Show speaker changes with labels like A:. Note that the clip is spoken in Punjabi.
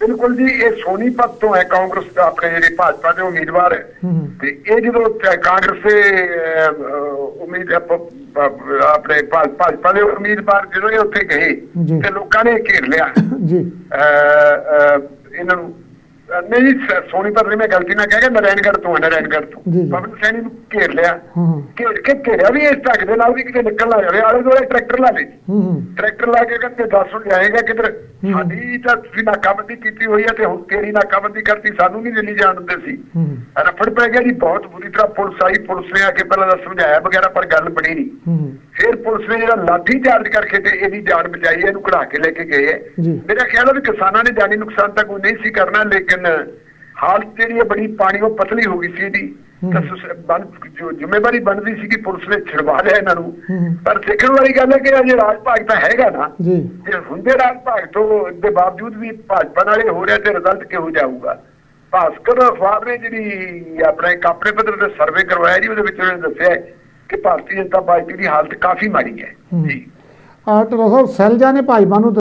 A: ਬਿਲਕੁਲ ਜੀ ਇਹ ਸੋਨੀਪਤ ਤੋਂ ਹੈ ਕਾਂਗਰਸ ਦਾ ਆਪਣੇ ਜਿਹੜੇ ਭਾਜਪਾ ਦੇ ਉਮੀਦਵਾਰ ਹੈ। ਤੇ ਇਹ ਜਦੋਂ ਕਾਂਗਰਸ ਦੇ ਉਮੀਦ ਆਪਣੇ ਭਾਜਪਾ ਦੇ ਉਮੀਦਵਾਰ ਜਦੋਂ ਇਹ ਉੱਥੇ ਗਏ। ਤੇ ਲੋਕਾਂ ਨੇ ਘੇਰ ਲਿਆ।
B: ਜੀ।
A: ਇਹਨਾਂ ਨੂੰ ਨਹੀਂ ਸੋਨੀਪਤ ਨੇ ਮੈਂ ਗਲਤੀ ਨਾਲ ਕਹਿ ਗਿਆ ਨਾਰਾਇਣਗੜ੍ਹ ਤੋਂ ਹੈ ਨਾਰਾਇਣਗੜ੍ਹ ਤੋਂ।
B: ਜੀ, ਜੀ।
A: ਪਵਨ ਸੈਣੀ ਨੂੰ ਘੇਰ ਲਿਆ।
B: ਹੂੰ
A: ਘੇਰ ਕੇ ਘੇਰਿਆ ਵੀ ਇਸ ਢੰਗ ਦੇ ਨਾਲ ਵੀ ਕਿਤੇ ਨਿਕਲ ਨਾ ਜਾਵੇ। ਆਲੇ ਦੁਆਲੇ ਟਰੈਕਟਰ ਲਾ ਲਏ।
B: ਹੂੰ ਹੂੰ।
A: ਟਰੈਕਟਰ ਲਾ ਕੇ ਕਹਿੰਦੇ ਦੱਸ ਹੁਣ ਜਾਏਗਾ ਕਿਧਰ। ਸਾਡੀ ਤਾਂ ਤੁਸੀਂ ਨਾਕਾਬੰਦੀ ਕੀਤੀ ਹੋਈ ਹੈ ਤੇ ਹੁਣ ਤੇਰੀ ਨਾਕਾਬੰਦੀ ਕਰਤੀ ਸਾਨੂੰ ਨਹੀਂ ਦਿੱਲੀ ਜਾਣ ਦਿੰਦੇ ਸੀ।
B: ਹੂੰ
A: ਰਫੜ ਪੈ ਗਿਆ ਜੀ ਬਹੁਤ ਬੁਰੀ ਤਰ੍ਹਾਂ ਪੁਲਿਸ ਆਈ ਪੁਲਿਸ ਨੇ ਆ ਕੇ ਪਹਿਲਾਂ ਤਾਂ ਸਮਝਾਇਆ ਵਗੈਰਾ ਪਰ ਗੱਲ ਬਣੀ ਨਹੀਂ।
B: ਹੂੰ।
A: ਫਿਰ ਪੁਲਿਸ ਨੇ ਜਿਹੜਾ ਲਾਠੀ ਚਾਰਜ ਕਰਕੇ ਤੇ ਇਹਦੀ ਜਾਨ ਬਚਾਈ ਇਹਨੂੰ ਕਢਾ ਕੇ ਲੈ ਕੇ ਗਏ ਹੈ। ਮੇਰਾ ਖਿਆਲ ਹੈ ਵੀ ਕਿਸਾਨਾਂ ਨੇ ਜਾਨੀ ਨੁਕਸਾਨ ਤਾਂ ਕੋਈ ਨਹੀਂ ਸੀ ਕਰਨਾ ਲੇਕਿਨ ਹਾਲਤ ਜਿਹੜੀ ਹੈ ਬੜੀ ਪਾਣੀ ਉਹ ਪਤਲੀ ਹੋ ਗਈ ਸੀ ਇਹਦੀ। ਤਾਂ ਜੋ ਜ਼ਿੰਮੇਵਾਰੀ ਬਣਦੀ ਸੀ ਕਿ ਪੁਲਿਸ ਨੇ ਛਡਵਾ ਲਿਆ ਇਹਨਾਂ ਨੂੰ। ਪਰ ਦੇਖਣ ਵਾਲੀ ਗੱਲ ਹੈ ਕਿ ਅਜੇ ਰਾਜ ਭਾਗ ਤਾਂ ਹੈਗਾ ਨਾ
B: ਜੀ
A: ਜੇ ਹੁੰਦੇ ਰਾਜ ਭਾਗ ਤੋਂ ਦੇ ਬਾਵਜੂਦ ਵੀ ਭਾਜਪਾ ਨਾਲੇ ਹੋ ਰਿਹਾ ਤੇ ਰਿਜ਼ਲਟ ਕਿਹੋ ਜਾਊਗਾ ਭਾਸਕਰ ਅਖਬਾਰ ਨੇ ਜਿਹੜੀ ਆਪਣਾ ਆਪਣੇ ਪੱਧਰ ਤੇ ਸਰਵੇ ਕਰਵਾਇਆ ਜੀ ਉਹਦੇ ਵਿੱਚ ਉਹਨੇ ਦੱਸਿਆ ਕਿ ਭਾਰਤੀ ਜਨਤਾ ਪਾਰਟੀ ਦੀ ਹਾਲਤ ਕਾਫੀ ਮਾੜੀ
B: ਹੈ।
A: ਜੀ
B: ਆ ਟਰੋ ਸਾਹਿਬ ਸੈਲਜਾ ਨੇ ਭਾਜਪਾ ਨੂੰ